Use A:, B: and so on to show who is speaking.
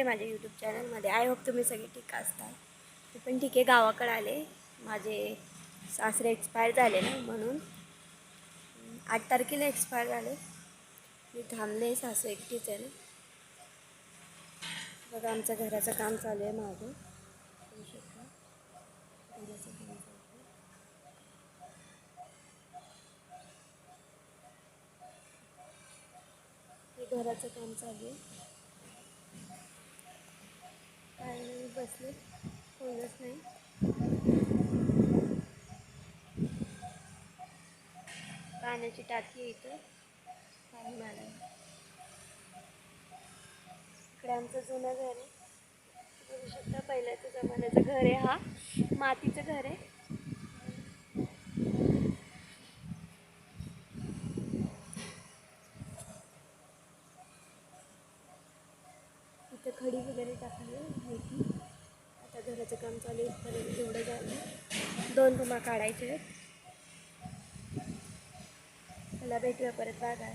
A: भेटते माझ्या यूट्यूब चॅनलमध्ये आय होप तुम्ही सगळे ठीक असताल. मी पण ठीक आहे. गावाकडे आले. माझे सासरे एक्सपायर झाले ना म्हणून. आठ तारखेला एक्सपायर झाले. मी थांबले. सासू एकटीच आहे ना. बघा आमचं घराचं काम चालू आहे माझं घराचं काम चालू आहे. हे घराचं काम चालू आहे काय असले होईलच कोणच नाही. पाण्याची टाकी आहे इथं. पाणी मारा इकडे आमचं जुनं घर आहे. बघू शकता पहिल्याच्या जमान्याचं घर आहे हा. मातीचं घर आहे. इथं खडी वगैरे टाकली आहे माहिती काम चालू आहे इथपर्यंत एवढं झालं दोन रुमा काढायचे आहेत. मला भेटूया परत. बागा